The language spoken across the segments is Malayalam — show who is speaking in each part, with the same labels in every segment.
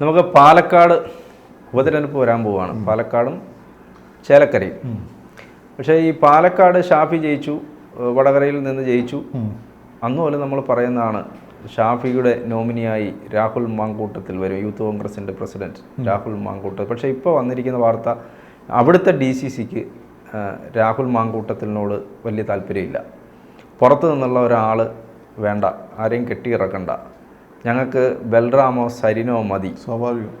Speaker 1: നമുക്ക് പാലക്കാട് ഉപതിരഞ്ഞെടുപ്പ് വരാൻ പോവുകയാണ്. പാലക്കാടും ചേലക്കരയും. പക്ഷേ ഈ പാലക്കാട് ഷാഫി ജയിച്ചു വടകരയിൽ നിന്ന് ജയിച്ചു. അന്ന് പോലെ നമ്മൾ പറയുന്നതാണ് ഷാഫിയുടെ നോമിനിയായി രാഹുൽ മാങ്കൂട്ടത്തിൽ വരും യൂത്ത് കോൺഗ്രസിന്റെ പ്രസിഡന്റ് രാഹുൽ മാങ്കൂട്ടത്തിൽ. പക്ഷേ ഇപ്പോൾ വന്നിരിക്കുന്ന വാർത്ത അവിടുത്തെ ഡി സി സിക്ക് രാഹുൽ മാങ്കൂട്ടത്തിനോട് വലിയ താല്പര്യമില്ല. പുറത്തു നിന്നുള്ള ഒരാൾ വേണ്ട ആരെയും കെട്ടിയിറക്കണ്ട. ഞങ്ങൾക്ക് ബൽറാമോ സരിനോ മതി.
Speaker 2: സ്വാഭാവികം.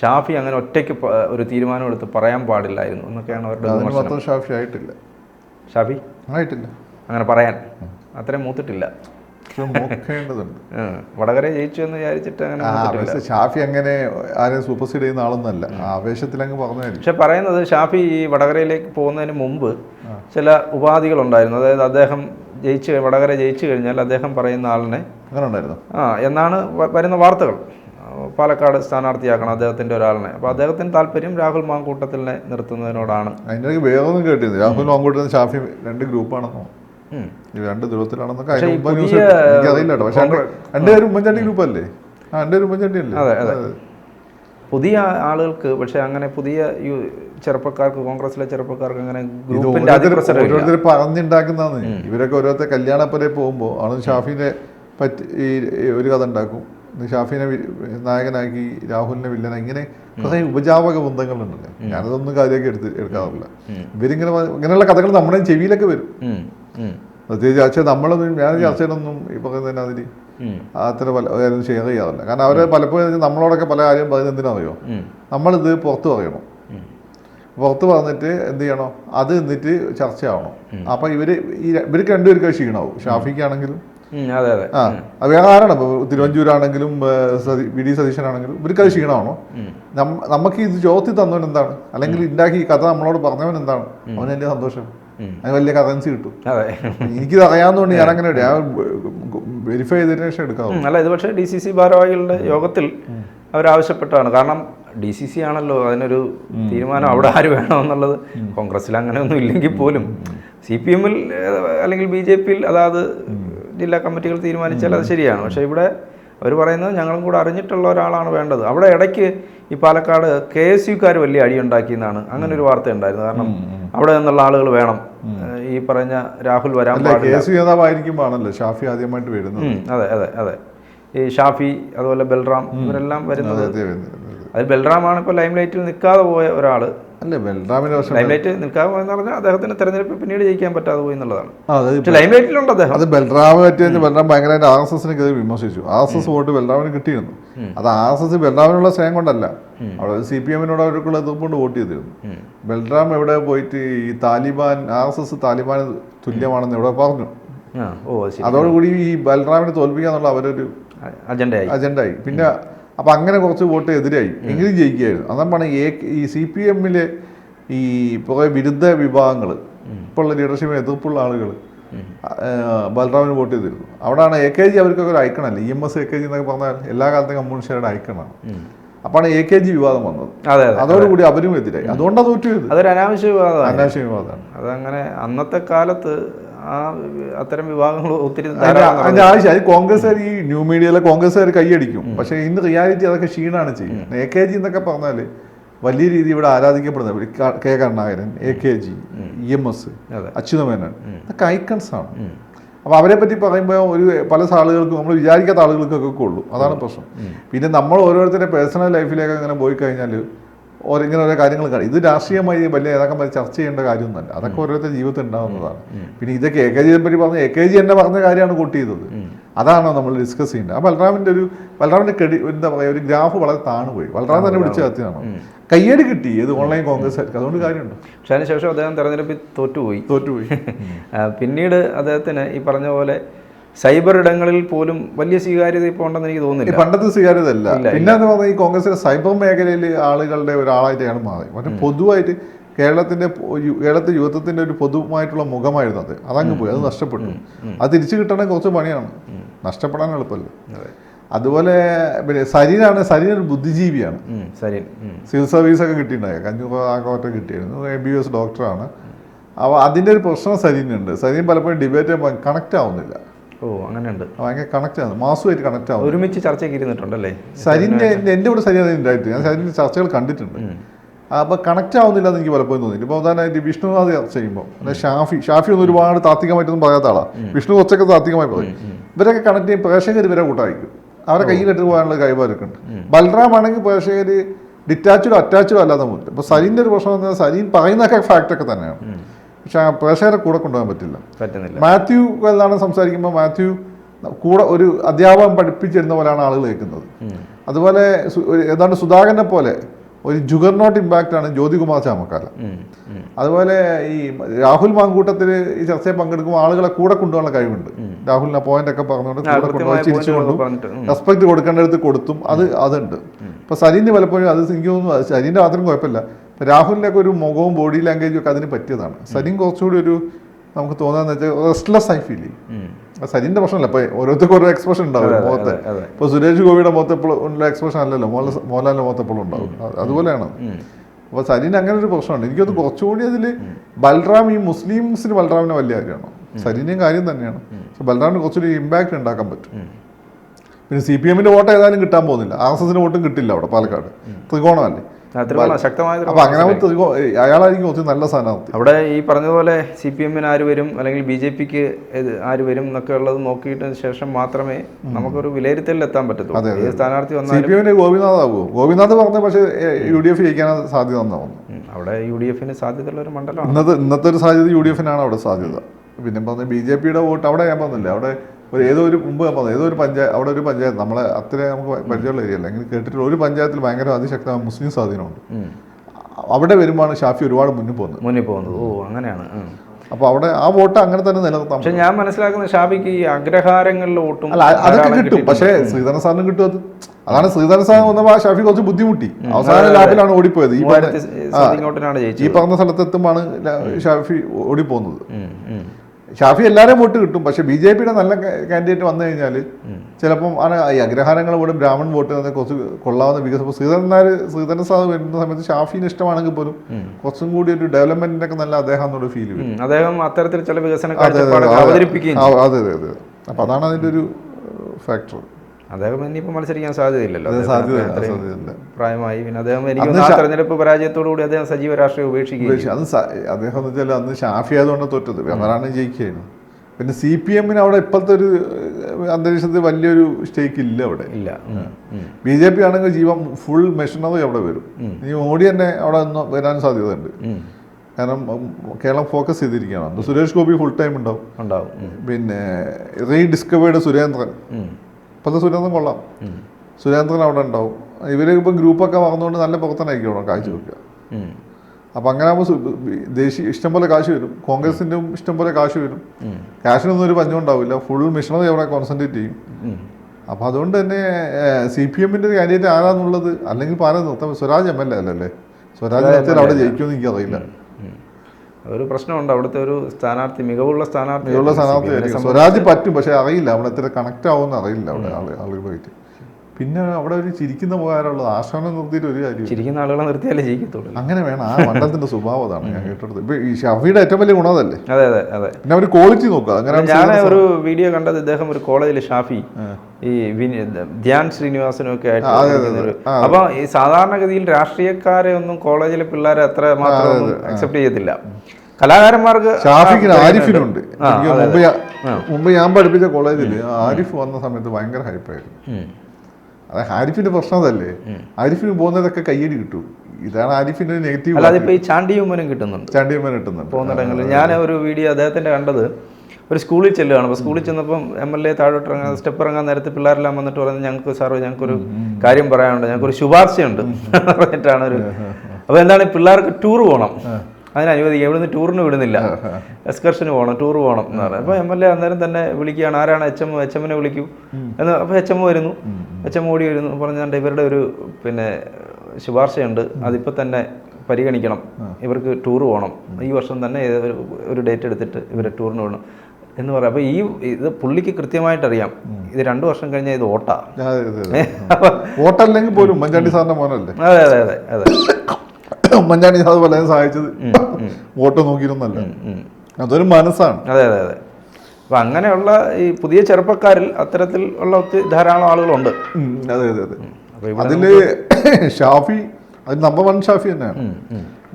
Speaker 1: ഷാഫി അങ്ങനെ ഒറ്റയ്ക്ക് ഒരു തീരുമാനം എടുത്ത് പറയാൻ പാടില്ലായിരുന്നു എന്നൊക്കെയാണ് അവരുടെ
Speaker 2: ഷാഫി ആയിട്ടില്ല.
Speaker 1: ഷാഫി?
Speaker 2: ആയിട്ടില്ല.
Speaker 1: അങ്ങനെ പറയാൻ. അത്രയും മൂത്തിട്ടില്ല. വടകര ജയിച്ചു എന്ന് വിചാരിച്ചിട്ട് അങ്ങനെ
Speaker 2: ഷാഫി അങ്ങനെ ആരെയും സൂപ്പർസീഡ് ചെയ്യുന്ന ആളൊന്നല്ല. ആവേശത്തിൽ അങ്ങ് പറഞ്ഞു
Speaker 1: പക്ഷെ പറയുന്നത് ഷാഫി ഈ വടകരയിലേക്ക് പോകുന്നതിന് മുമ്പ് ചില ഉപാധികളുണ്ടായിരുന്നു. അതായത് അദ്ദേഹം ജയിച്ച് വടകര ജയിച്ചു കഴിഞ്ഞാൽ അദ്ദേഹം പറയുന്ന ആളിനെ
Speaker 2: അങ്ങനെ ഉണ്ടായിരുന്നു
Speaker 1: ആ എന്നാണ് വരുന്ന വാർത്തകൾ. പാലക്കാട് സ്ഥാനാർത്ഥിയാക്കണം അദ്ദേഹത്തിന്റെ ഒരാളിനെ. അപ്പോൾ അദ്ദേഹത്തിന് താല്പര്യം രാഹുൽ മാങ്കൂട്ടത്തിനെ നിർത്തുന്നതിനോടാണ്.
Speaker 2: അതിന്റെ ഇടയ്ക്ക് വേറെ ഒന്നും കേട്ടിരുന്നു രാഹുൽ മാങ്കൂട്ടത്തിൽ ഷാഫി രണ്ട് ഗ്രൂപ്പാണെന്നോ? രണ്ട് ധ്രുവത്തിലാണെന്നൊക്കെ. എനിക്കറിയില്ല കേട്ടോ. പക്ഷെ
Speaker 1: കോൺഗ്രസ്-
Speaker 2: ഒരു ഉമ്മൻചാണ്ടി ഗ്രൂപ്പ് അല്ലേ ആ രണ്ടുപേരും ഉമ്മൻചാണ്ടി അല്ലേ?
Speaker 1: അതെ, അതെ. പുതിയ ആളുകൾക്ക് പക്ഷെ അങ്ങനെ പുതിയ ചെറുപ്പക്കാർക്ക് കോൺഗ്രസിലെ ചെറുപ്പക്കാർക്ക് അങ്ങനെ ഗ്രൂപ്പിന്റെ
Speaker 2: പറഞ്ഞുണ്ടാക്കുന്നതാണ്. ഇവരൊക്കെ ഓരോരുത്തർ കല്യാണപ്പരെ പോകുമ്പോൾ ആണ് ഷാഫിനെ പറ്റി ഈ ഒരു കഥ ഉണ്ടാക്കും. ഷാഫിനെ നായകനാക്കി രാഹുലിനെ വില്ലന ഇങ്ങനെ കുറെ ഉപജാപക ബന്ധങ്ങളുണ്ടല്ലേ. ഞാനതൊന്നും കാര്യമൊക്കെ എടുത്ത് എടുക്കാറില്ല. ഇവരിങ്ങനെ ഇങ്ങനെയുള്ള കഥകൾ നമ്മുടെ ചെവിയിലൊക്കെ വരും. പ്രത്യേകിച്ച് പക്ഷേ നമ്മളൊന്നും ഞാൻ ചർച്ചയിലൊന്നും ഈ പറയുന്നതിന് അതിന്
Speaker 1: ഉം,
Speaker 2: അത്ര പല കാര്യം ഷെയർ ചെയ്യാറില്ല. കാരണം അവരെ പലപ്പോഴും നമ്മളോടൊക്കെ പല കാര്യം പറയുന്നത് എന്തിനാണെന്നറിയോ? നമ്മളിത് പുറത്ത് പറയണം. പുറത്ത് പറഞ്ഞിട്ട് എന്ത് ചെയ്യണം? അത് എന്നിട്ട് ചർച്ചയാവണം. അപ്പൊ ഇവർ ഈ ഇവർക്ക് രണ്ടുപേർക്ക് ക്ഷീണാവും ഷാഫിക്കാണെങ്കിലും ആ അത് ആരാണ്? ഇപ്പോൾ തിരുവഞ്ചൂരാണെങ്കിലും വി ഡി സതീശനാണെങ്കിലും ഇവർക്ക് അത് ക്ഷീണമാണോ? നമുക്ക് ഇത് ചോദ്യത്തിൽ തന്നവൻ എന്താണ്? അല്ലെങ്കിൽ ഉണ്ടാക്കി ഈ കഥ നമ്മളോട് പറഞ്ഞവൻ എന്താണ്? അവൻ എന്റെ സന്തോഷം. അതിന് വലിയ കറൻസി കിട്ടും. എനിക്കിത് അറിയാവുന്നതുകൊണ്ട് ഞാൻ അങ്ങനെ വെരിഫൈ ചെയ്തതിനു ശേഷം
Speaker 1: എടുക്കാം അല്ല ഇത് പക്ഷേ ഡി സി സി ഭാരവാഹികളുടെ യോഗത്തിൽ അവരാവശ്യപ്പെട്ടാണ്. കാരണം ഡി സി സി ആണല്ലോ അതിനൊരു തീരുമാനം അവിടെ ആര് വേണമെന്നുള്ളത്. കോൺഗ്രസ്സിൽ അങ്ങനെയൊന്നും ഇല്ലെങ്കിൽ പോലും. സി പി എമ്മിൽ അല്ലെങ്കിൽ ബി ജെ പിയിൽ അതാത് ജില്ലാ കമ്മിറ്റികൾ തീരുമാനിച്ചാൽ അത് ശരിയാണ്. പക്ഷേ ഇവിടെ അവർ പറയുന്നത് ഞങ്ങളും കൂടെ അറിഞ്ഞിട്ടുള്ള ഒരാളാണ് വേണ്ടത്. അവിടെ ഇടയ്ക്ക് ഈ പാലക്കാട് കെ എസ് യുക്കാർ വലിയ അടിയുണ്ടാക്കി എന്നാണ് അങ്ങനെ ഒരു വാർത്ത ഉണ്ടായിരുന്നു കാരണം അവിടെ നിന്നുള്ള ആളുകൾ വേണം. ഈ പറഞ്ഞ രാഹുൽ വരാൻ പാടില്ല.
Speaker 2: ഷാഫി ആദ്യമായിട്ട് വരുന്നത്.
Speaker 1: അതെ അതെ അതെ. ഈ ഷാഫി അതുപോലെ ബൽറാം ഇവരെല്ലാം വരുന്നത്. അതിൽ ബൽറാമാണ് ഇപ്പോൾ ലൈം ലൈറ്റിൽ നിൽക്കാതെ പോയ ഒരാൾ
Speaker 2: അല്ലേ ബൽറാമിന്റെ പക്ഷേ
Speaker 1: ലൈം ലൈറ്റ് നിൽക്കാതെ പോയെന്ന് പറഞ്ഞാൽ അദ്ദേഹത്തിന് തെരഞ്ഞെടുപ്പ് പിന്നീട് ജയിക്കാൻ പറ്റാതെ പോയി എന്നുള്ളതാണ്.
Speaker 2: അത്
Speaker 1: ലൈം ലൈറ്റിലുണ്ട് അദ്ദേഹം.
Speaker 2: അത് ബൽറാമെ പറ്റി ബൽറാം ഭയങ്കരമായിട്ട് ആർ എസ് എസിനെ കയറി വിമർശിച്ചു. ആർ എസ് എസ് വോട്ട് ബൽറാമിന് കിട്ടിയിരുന്നു. അത് ആർ എസ് എസ് ബൽറാമിനുള്ള സ്നേഹം കൊണ്ടല്ല. അവിടെ സി പി എമ്മിനോട് അവർക്കുള്ള എതിർപ്പുകൊണ്ട് വോട്ട് ചെയ്തിരുന്നു. ബൽറാം എവിടെ പോയിട്ട് ഈ Taliban R S S Taliban തുല്യമാണെന്ന് ഇവിടെ പറഞ്ഞു?
Speaker 1: അത്
Speaker 2: അതോടുകൂടി ഈ ബൽറാമിനെ തോൽപ്പിക്കാന്നുള്ള അവരൊരു
Speaker 1: അജണ്ടയായി.
Speaker 2: അജണ്ടയായി. പിന്നെ അപ്പൊ അങ്ങനെ കുറച്ച് വോട്ട് എതിരായി. എങ്കിലും ജയിക്കുകയായിരുന്നു. അതാണ് എ ഈ സി പി എമ്മിലെ ഈ കുറേ വിരുദ്ധ വിഭാഗങ്ങൾ ഇപ്പോൾ ഉള്ള ലീഡർഷിപ്പിന് എതിർപ്പുള്ള ആളുകൾ ബൽറാമിന് വോട്ട് ചെയ്തിരുന്നു. അവിടെയാണ് എ കെ ജി അവർക്കൊക്കെ ഒരു ഐക്കണല്ല E M S A K G എന്നൊക്കെ പറഞ്ഞാൽ എല്ലാ കാലത്തും കമ്മ്യൂണിസ്റ്റുകാരുടെ ഐക്കണാണ് അപ്പാണ് എ കെ ജി വിവാദം വന്നത്.
Speaker 1: അതെ
Speaker 2: അതോടുകൂടി അവരും എതിരായി. അതുകൊണ്ടാണ് തോറ്റു
Speaker 1: അതൊരു അനാവശ്യ വിവാദമാണ്.
Speaker 2: അനാവശ്യ വിവാദമാണ്.
Speaker 1: അതങ്ങനെ അന്നത്തെ കാലത്ത് ആ അത്തരം വിഭാഗങ്ങൾ ഒത്തിരി
Speaker 2: അതിന്റെ ആവശ്യം അത് കോൺഗ്രസ്സുകാർ ഈ ന്യൂ മീഡിയയിലെ കോൺഗ്രസ്സുകാർ കൈയടിക്കും. പക്ഷെ ഇന്ന് റിയാലിറ്റി അതൊക്കെ ക്ഷീണാണ് ചെയ്യുന്നത്. എ കെ ജി എന്നൊക്കെ പറഞ്ഞാൽ വലിയ രീതിയിൽ ഇവിടെ ആരാധിക്കപ്പെടുന്നത് K Karunakaran A K G E M S. Achuthamenon ഇതൊക്കെ ഐക്കൺസ് ആണ്. അപ്പൊ അവരെ പറ്റി പറയുമ്പോൾ ഒരു പല ആളുകൾക്കും നമ്മൾ വിചാരിക്കാത്ത ആളുകൾക്കൊക്കെ ഉള്ളൂ. അതാണ് പ്രശ്നം. പിന്നെ നമ്മൾ ഓരോരുത്തരുടെ പേഴ്സണൽ ലൈഫിലേക്ക് അങ്ങനെ പോയി കഴിഞ്ഞാൽ ഓരോ ഇങ്ങനെ ഓരോ കാര്യങ്ങൾ കാണും. ഇത് രാഷ്ട്രീയമായി വലിയ നേതാക്കന്മാർ ചർച്ച ചെയ്യേണ്ട കാര്യമൊന്നുമല്ല. അതൊക്കെ ഓരോരുത്തരുടെ ജീവിതത്തിൽ ഉണ്ടാകുന്നതാണ് പിന്നെ ഇതൊക്കെ എ കെ ജിയെ പറ്റി പറഞ്ഞ എ കെ ജി എന്നെ പറഞ്ഞ കാര്യമാണ് കൂട്ടി ചെയ്തത്. അതാണ് നമ്മൾ ഡിസ്കസ് ചെയ്യുന്നത് ആ ബലറാമിന്റെ ഒരു ബലറാമിന്റെ ക്രെഡി എന്താ പറയുക ഒരു ഗ്രാഫ് വളരെ താണു പോയി. ബലറാം തന്നെ വിളിച്ച കത്തിയാണ് കയ്യേടി കിട്ടി. ഏത് ഓൺലൈൻ കോൺഗ്രസ് അതുകൊണ്ട് കാര്യമുണ്ട്?
Speaker 1: പക്ഷേ അതിനുശേഷം അദ്ദേഹം തെരഞ്ഞെടുപ്പിൽ തോറ്റുപോയി.
Speaker 2: തോറ്റുപോയി.
Speaker 1: പിന്നീട് അദ്ദേഹത്തിന് ഈ പറഞ്ഞ പോലെ സൈബർ ഇടങ്ങളിൽ പോലും വലിയ സ്വീകാര്യത ഇപ്പോൾ ഉണ്ടെന്ന് എനിക്ക് തോന്നുന്നില്ല.
Speaker 2: പണ്ടത്തെ സ്വീകാര്യത അല്ല പിന്നെ എന്ന് പറഞ്ഞാൽ ഈ കോൺഗ്രസിലെ സൈബർ മേഖലയിൽ ആളുകളുടെ ഒരാളായിട്ടാണ് മാറി മറ്റേ പൊതുവായിട്ട് കേരളത്തിന്റെ കേരളത്തിലെ യുവത്വത്തിന്റെ ഒരു പൊതുവായിട്ടുള്ള മുഖമായിരുന്നു അത്. അതങ്ങ് പോയി അത് നഷ്ടപ്പെട്ടു. അത് തിരിച്ചു കിട്ടണേ കുറച്ച് പണിയാണ്. നഷ്ടപ്പെടാൻ എളുപ്പമല്ല.
Speaker 1: അതെ.
Speaker 2: അതുപോലെ പിന്നെ സരീനാണ് സരീൻ ഒരു ബുദ്ധിജീവിയാണ്.
Speaker 1: ഉം,
Speaker 2: സിവിൽ സർവീസ് ഒക്കെ കിട്ടിയിട്ടുണ്ടായി. കഞ്ഞൂർ ആകോട്ടെ കിട്ടിയിരുന്നു. എം ബി എസ് ഡോക്ടറാണ്. അപ്പോൾ അതിന്റെ ഒരു പ്രശ്നം സരീനുണ്ട്. സരീൻ പലപ്പോഴും ഡിബേറ്റ് കണക്റ്റ് ആവുന്നില്ല.
Speaker 1: ഓ അങ്ങനെയുണ്ട്.
Speaker 2: ഭയങ്കര കണക്ട് ആണ്. മാസമായിട്ട് കണക്ട് ആവും
Speaker 1: ഒരുമിച്ച് ചർച്ചയ്ക്ക് ഇരുന്നിട്ടുണ്ടല്ലേ?
Speaker 2: സരിന്റെ എന്റെ കൂടെ സരി അതിന് ഉണ്ടായിട്ട് ഞാൻ സരിന്റെ ചർച്ചകൾ കണ്ടിട്ടുണ്ട്. അപ്പൊ കണക്ട് ആവുന്നില്ല എന്ന് എനിക്ക് പലപ്പോഴും തോന്നി ഇപ്പോൾ ഉദാഹരണമായിട്ട് വിഷ്ണുനാഥ് ചർച്ച ചെയ്യുമ്പോൾ അല്ലെ ഷാഫി ഷാഫി ഒന്നും ഒരുപാട് താത്വികമായിട്ടൊന്നും പറയാത്ത ആളാണ് വിഷ്ണു കുറച്ചൊക്കെ താത്വികമായി പറയും. ഇവരൊക്കെ കണക്ട് ചെയ്യും പ്രേക്ഷകർ ഇവരെ കൂട്ടായിരിക്കും. അവരെ കയ്യിലെടുത്ത് പോകാനുള്ള കഴിവൊക്കെ ഉണ്ട് ബൽറാം ആണെങ്കിൽ പ്രേക്ഷകർ ഡിറ്റാച്ചഡോ അറ്റാച്ചഡോ അല്ലാതെ പോലും ഇപ്പോൾ സരീന്റെ ഒരു പ്രശ്നം എന്ന് പറഞ്ഞാൽ സരീൻ പറയുന്നതൊക്കെ ഫാക്റ്റ് ഒക്കെ തന്നെയാണ്. പക്ഷെ പ്രേക്ഷകരെ കൂടെ കൊണ്ടുപോകാൻ പറ്റില്ല.
Speaker 1: പറ്റുന്നില്ല.
Speaker 2: മാത്യു എന്നാണ് സംസാരിക്കുമ്പോൾ മാത്യു കൂടെ ഒരു അധ്യാപകൻ പഠിപ്പിച്ചിരുന്ന പോലെയാണ് ആളുകൾ കേൾക്കുന്നത്. അതുപോലെ ഏതാണ്ട് സുധാകരനെ പോലെ ഒരു ജുഗർ നോട്ട് ഇമ്പാക്റ്റ് ആണ് ജ്യോതികുമാർ ചാമക്കാല. അതുപോലെ ഈ രാഹുൽ മാങ്കൂട്ടത്തിൽ ഈ ചർച്ചയിൽ പങ്കെടുക്കുമ്പോൾ ആളുകളെ കൂടെ കൊണ്ടുപോകാനുള്ള കഴിവുണ്ട്. രാഹുലിനെ പോയിന്റ് ഒക്കെ പറഞ്ഞുകൊണ്ട് കൂടെ കൊണ്ടുപോയി ചിരിച്ചുകൊണ്ടും. റെസ്പെക്ട് കൊടുക്കേണ്ടടുത്ത് കൊടുത്തും അത് അതുണ്ട്. ഇപ്പൊ സരീന് പലപ്പോഴും അത് എനിക്ക് തോന്നുന്നു സരീന്റെ മാത്രം കുഴപ്പമില്ല. ഒക്കെ ഒരു മുഖവും ബോഡി ലാംഗ്വേജും ഒക്കെ അതിന് പറ്റിയതാണ്. സരിൻ കുറച്ചുകൂടി ഒരു നമുക്ക് തോന്നാന്ന് വെച്ചാൽ റെസ്റ്റ്ലെസ് ആയി ഫീൽ ചെയ്യും. സരിന്റെ പ്രശ്നമല്ല ഇപ്പൊ ഓരോരുത്തർക്കും ഓരോ എക്സ്പ്രഷൻ ഉണ്ടാവും മുഖത്തെ. ഇപ്പൊ സുരേഷ് ഗോപിയുടെ മുഖത്ത് എപ്പോഴും ഉള്ള എക്സ്പ്രഷൻ അല്ലല്ലോ മോഹൻലാലിന്റെ മുഖത്ത് എപ്പോഴും ഉണ്ടാവും. അതുപോലെയാണ്.
Speaker 1: അപ്പോൾ
Speaker 2: അപ്പൊ സരിന് അങ്ങനെ ഒരു പ്രശ്നമുണ്ട്. എനിക്കത് കുറച്ചുകൂടി അതിൽ ബൽറാം ഈ മുസ്ലിംസിന് ബൽറാമിന് വലിയ കാര്യമാണ്? സരിന്റെയും കാര്യം തന്നെയാണ്. പക്ഷെ ബൽറാമിന് കുറച്ചുകൂടി ഇമ്പാക്ട് ഉണ്ടാക്കാൻ പറ്റും. പിന്നെ സി പി എമ്മിന്റെ വോട്ട് ഏതായാലും കിട്ടാൻ പോകുന്നില്ല. ആർ എസ് എസിന് വോട്ടും കിട്ടില്ല അവിടെ പാലക്കാട്. ത്രികോണമല്ലേ? അപ്പൊ. അങ്ങനെ അയാളായിരിക്കും ഒത്തിരി നല്ല സ്ഥാനാർത്ഥി.
Speaker 1: അവിടെ ഈ പറഞ്ഞതുപോലെ സി പി എമ്മിന് ആര് വരും അല്ലെങ്കിൽ ബി ജെ പിക്ക് ആര് വരും എന്നൊക്കെ ഉള്ളത് നോക്കിയിട്ടതിന് ശേഷം മാത്രമേ നമുക്കൊരു വിലയിരുത്തലിൽ എത്താൻ പറ്റത്തുള്ളൂ. ഏത് സ്ഥാനാർത്ഥി
Speaker 2: സി
Speaker 1: വന്നാലും
Speaker 2: പി എമ്മിന് ഗോപിനാഥ് ആവുമോ ഗോപിനാഥ് പറഞ്ഞ പക്ഷേ യു ഡി എഫ് ജയിക്കാൻ സാധ്യത
Speaker 1: അവിടെ യു ഡി എഫിന് സാധ്യതയുള്ള ഒരു മണ്ഡലം
Speaker 2: ഇന്നത്തെ ഇന്നത്തെ ഒരു സാധ്യത യു ഡി എഫിനാണ് അവിടെ സാധ്യത. പിന്നെ പറഞ്ഞ ബി ജെ പിയുടെ വോട്ട് അവിടെ ഞാൻ പറഞ്ഞില്ല അവിടെ ഒരു ഏതോ ഒരു മുമ്പ് ഞാൻ പറഞ്ഞു ഏതോ ഒരു പഞ്ചായത്ത് അവിടെ ഒരു പഞ്ചായത്ത് നമ്മളെ അത്ര നമുക്ക് പരിചയമുള്ള ഏരിയ അല്ല. എങ്കിൽ കേട്ടിട്ട് ഒരു പഞ്ചായത്തിൽ ഭയങ്കര അതിശക്തമായ മുസ്ലിം സ്വാധീനമുണ്ട്. അവിടെ വരുമ്പോഴാണ് ഷാഫി ഒരുപാട് മുന്നിൽ പോകുന്നത്.
Speaker 1: മുന്നിൽ പോകുന്നത്. ഓ അങ്ങനെയാണ്.
Speaker 2: അപ്പൊ അവിടെ ആ വോട്ട് അങ്ങനെ തന്നെ നിലനിർത്താം
Speaker 1: പക്ഷെ ഞാൻ മനസ്സിലാക്കുന്ന ഷാഫിക്ക് ഈ അഗ്രഹാരങ്ങളിൽ വോട്ടും
Speaker 2: അല്ല അതൊക്കെ കിട്ടും. പക്ഷേ ശ്രീധരൻ സാറിന് കിട്ടും അത്. അതാണ് ശ്രീധരൻ സാറിന് വന്നപ്പോൾ ആ ഷാഫി കുറച്ച് ബുദ്ധിമുട്ടി. അവസാന ലാപ്പിലാണ് ഓടിപ്പോയത്. ഈ പറഞ്ഞ ഈ പറഞ്ഞ സ്ഥലത്തെത്തുമ്പോഴാണ് ഷാഫി ഓടിപ്പോകുന്നത്. ഷാഫി എല്ലാവരും വോട്ട് കിട്ടും. പക്ഷെ ബി ജെ പിയുടെ നല്ല കാൻഡിഡേറ്റ് വന്നു കഴിഞ്ഞാൽ ചിലപ്പം ആണ് ഈ അഗ്രഹാരങ്ങൾ പോലും ബ്രാഹ്മൺ വോട്ട് തന്നെ കുറച്ച് കൊള്ളാവുന്ന വികസനം. ശ്രീധരൻ നായർ ശ്രീധരൻ സാർ വരുന്ന സമയത്ത് ഷാഫിന് ഇഷ്ടമാണെങ്കിൽ പോലും കുറച്ചും കൂടി ഒരു ഡെവലപ്മെന്റിന്റെ ഒക്കെ നല്ല അദ്ദേഹം എന്നൊരു ഫീൽ വരും.
Speaker 1: അദ്ദേഹം അത്തരത്തിൽ ചില വികസന
Speaker 2: അതെ, അതെ, അതെ. അതെ അതെ അതെ അപ്പൊ അതാണ് അതിന്റെ ഒരു ഫാക്ടർ
Speaker 1: അദ്ദേഹം ഇനിയിപ്പോൾ മത്സരിക്കാൻ സാധ്യതയില്ലല്ലോ. പ്രായമായി. പിന്നെ അദ്ദേഹം എനിക്ക് തെരഞ്ഞെടുപ്പ് പരാജയത്തോടു കൂടി അദ്ദേഹം സജീവ രാഷ്ട്രീയം ഉപേക്ഷിക്കുകയും
Speaker 2: അത് അദ്ദേഹം എന്ന് വെച്ചാൽ അന്ന് ഷാഫി ആയതുകൊണ്ട് തോറ്റത്. വേറെ ജയിക്കുകയായിരുന്നു. പിന്നെ സി പി എമ്മിന് അവിടെ ഇപ്പോഴത്തെ ഒരു അന്തരീക്ഷത്തിൽ വലിയൊരു സ്റ്റേക്ക് ഇല്ല അവിടെ.
Speaker 1: ഇല്ല.
Speaker 2: ബി ജെ പി ആണെങ്കിൽ ജീവൻ ഫുൾ മെഷീനറി അവിടെ വരും. ഇനി മോഡി തന്നെ അവിടെ ഒന്ന് വരാൻ സാധ്യതയുണ്ട്. കാരണം കേരളം ഫോക്കസ് ചെയ്തിരിക്കുകയാണ്. സുരേഷ് ഗോപി ഫുൾ ടൈം ഉണ്ടാവും.
Speaker 1: ഉണ്ടാവും.
Speaker 2: പിന്നെ റീഡിസ്കവേർഡ് സുരേന്ദ്രൻ. ഇപ്പോഴത്തെ സുരേന്ദ്രൻ കൊള്ളാം. സുരേന്ദ്രൻ അവിടെ ഉണ്ടാവും. ഇവർ ഇപ്പം ഗ്രൂപ്പൊക്കെ മറന്നുകൊണ്ട് നല്ല പുറത്തനായിരിക്കും അവിടെ കാഴ്ച
Speaker 1: വെക്കുക.
Speaker 2: അപ്പം അങ്ങനെ ആകുമ്പോൾ ദേശീയ ഇഷ്ടംപോലെ കാശ് വരും. കോൺഗ്രസിന്റെ ഇഷ്ടംപോലെ കാശ് വരും. കാശിനൊന്നും ഒരു പഞ്ഞം ഉണ്ടാവില്ല. ഫുൾ മിഷണറി അവിടെ കോൺസെൻട്രേറ്റ് ചെയ്യും. അപ്പം അതുകൊണ്ട് തന്നെ സി പി എമ്മിന്റെ ഒരു കാൻഡിഡേറ്റ് ആരാന്നുള്ളത് അല്ലെങ്കിൽ ഇപ്പോൾ ആരാ നിർത്താം സ്വരാജ് എം എൽ എ അല്ലല്ലേ സ്വരാജ് നിർത്തിയാൽ അവിടെ ജയിക്കുമെന്ന് എനിക്കറിയില്ല.
Speaker 1: ഒരു പ്രശ്നമുണ്ട്. അവിടുത്തെ ഒരു സ്ഥാനാർത്ഥി മികവുള്ള സ്ഥാനാർത്ഥി
Speaker 2: മികവുള്ള സ്ഥാനാർത്ഥി സ്വരാജ് പറ്റും പക്ഷെ അറിയില്ല. അവിടെ എത്ര കണക്ട് ആവുമെന്ന് അറിയില്ല. അവിടെ ആൾ ആളുകളുമായിട്ട്. പിന്നെ അവിടെ ഒരു ചിരിക്കുന്ന ഉപകാരമുള്ളത് ആശ്വാസം നിർത്തിയിട്ട് ഒരു കാര്യം
Speaker 1: ചിരിക്കുന്ന ആളുകളെ നിർത്തിയാലേ ജയിക്കത്തുള്ളൂ
Speaker 2: അങ്ങനെ വേണം. ആ മണ്ഡലത്തിന്റെ സ്വഭാവം അതാണ് ഞാൻ കേട്ടെടുത്ത് ഇപ്പൊ ഈ ഷഫിയുടെ ഏറ്റവും വലിയ ഗുണതല്ലേ
Speaker 1: അതെ അതെ അതെ.
Speaker 2: പിന്നെ അവർ ക്വാളിറ്റി നോക്കുക. അങ്ങനെ
Speaker 1: ഞാൻ ഒരു വീഡിയോ കണ്ടത് ഇദ്ദേഹം ഒരു കോളേജിൽ ഷാഫി ഈ ധ്യാൻ ശ്രീനിവാസനും ഒക്കെ ആയിട്ട് അപ്പൊ ഈ സാധാരണഗതിയിൽ രാഷ്ട്രീയക്കാരെ ഒന്നും കോളേജിലെ പിള്ളേരെ അത്ര മാത്രം അക്സെപ്റ്റ് ചെയ്യത്തില്ല. കലാകാരന്മാർക്ക്
Speaker 2: ഷാഫിക്കിന് ആരിഫിനുണ്ട്. മുമ്പ് ഞാൻ- പഠിപ്പിച്ച കോളേജിൽ ആരിഫ് വന്ന സമയത്ത് ഭയങ്കര ഹൈപ്പായിരുന്നു. അത് ആരിഫിന്റെ പ്രശ്നം അതല്ലേ? ആരിഫിന് പോകുന്നതൊക്കെ കയ്യടി കിട്ടും. ഇതാണ് ആരിഫിന്റെ നെഗറ്റീവ്
Speaker 1: അല്ലാതെ ഇപ്പൊ ഈ ചാണ്ടിയുമ്മനും കിട്ടുന്നുണ്ട്.
Speaker 2: ചാണ്ടിയമ്മൻ കിട്ടുന്നുണ്ട്
Speaker 1: പോകുന്നിടങ്ങളിൽ ഞാൻ ഒരു വീഡിയോ അദ്ദേഹത്തിന്റെ കണ്ടത്. ഒരു സ്കൂളിൽ ചെല്ലുകയാണ്. അപ്പോൾ സ്കൂളിൽ ചെന്നപ്പം എം എൽ എ താഴോട്ട് ഇറങ്ങാൻ സ്റ്റെപ്പ് ഇറങ്ങാൻ നേരത്തെ പിള്ളേരെല്ലാം വന്നിട്ട് പറഞ്ഞു ഞങ്ങൾക്ക് സാറ് ഞങ്ങൾക്കൊരു കാര്യം പറയാനുണ്ട്. ഞങ്ങൾക്കൊരു ശുപാർശയുണ്ട്. പറഞ്ഞിട്ടാണ് ഒരു അപ്പോൾ എന്താണ് പിള്ളേർക്ക് ടൂർ പോകണം. അതിന് അനുവദിക്കുക ഇവിടുന്ന് ടൂറിന് വിടുന്നില്ല. എക്സ്കർഷന് പോകണം ടൂർ പോകണം എന്ന് പറഞ്ഞു അപ്പോൾ എം എൽ എ അന്നേരം തന്നെ വിളിക്കുകയാണ് ആരാണ് എച്ച് എം എച്ച് എമ്മിനെ വിളിക്കൂ? എന്ന് അപ്പോൾ എച്ച് എം വരുന്നു. എച്ച് എം ഓടി വരുന്നു. പറഞ്ഞാണ്ട് ഇവരുടെ ഒരു പിന്നെ ശുപാർശയുണ്ട്. അതിപ്പോൾ തന്നെ പരിഗണിക്കണം. ഇവർക്ക് ടൂർ പോകണം. ഈ വർഷം തന്നെ ഒരു ഒരു ഡേറ്റ് എടുത്തിട്ട് ഇവരെ ടൂറിന് വിടണം എന്ന് പറയാം. അപ്പോൾ ഈ ഇത് പുള്ളിക്ക് കൃത്യമായിട്ട് അറിയാം ഇത് രണ്ടു വർഷം കഴിഞ്ഞാൽ ഇത് ഓട്ടാ.
Speaker 2: ഓട്ടല്ലെങ്കിൽ പോലും മഞ്ചാണ്ടി സാറിന്റെ മോനല്ലേ?
Speaker 1: അതെ അതെ അതെ അതെ.
Speaker 2: ഉമ്മൻചാണ്ടി അത് പലതും സഹായിച്ചത്. വോട്ട് നോക്കിയിരുന്നല്ല. അതൊരു മനസ്സാണ്.
Speaker 1: അതെ അതെ അതെ. അപ്പം അങ്ങനെയുള്ള ഈ പുതിയ ചെറുപ്പക്കാരിൽ അത്തരത്തിൽ ഉള്ള ഒത്തിരി ധാരാളം ആളുകളുണ്ട്.
Speaker 2: അതെ അതെ അതെ. അതിൽ ഷാഫി അത് നമ്പർ വൺ ഷാഫി തന്നെയാണ്.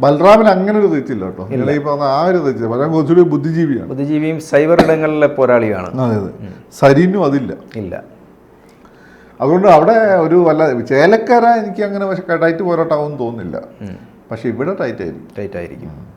Speaker 2: ബൽറാമിന് അങ്ങനെ ഒരു തെറ്റില്ല കേട്ടോ. ഇല്ല. ഈ പറഞ്ഞ ആ ഒരു തെറ്റില്ല ബലറാം കുറച്ചുകൂടി ബുദ്ധിജീവിയാണ്.
Speaker 1: ബുദ്ധിജീവിയും സൈബർ ഇടങ്ങളിലെ പോരാളിയാണ്.
Speaker 2: അതെ അതെ. സരീനും അതില്ല.
Speaker 1: ഇല്ല.
Speaker 2: അതുകൊണ്ട് അവിടെ ഒരു വല്ല ചേലക്കര എനിക്ക് അങ്ങനെ പക്ഷെ ടൈറ്റ് പോരാട്ടാവും തോന്നുന്നില്ല. പക്ഷെ ഇവിടെ ടൈറ്റ് ആയിരിക്കും
Speaker 1: ടൈറ്റ് ആയിരിക്കും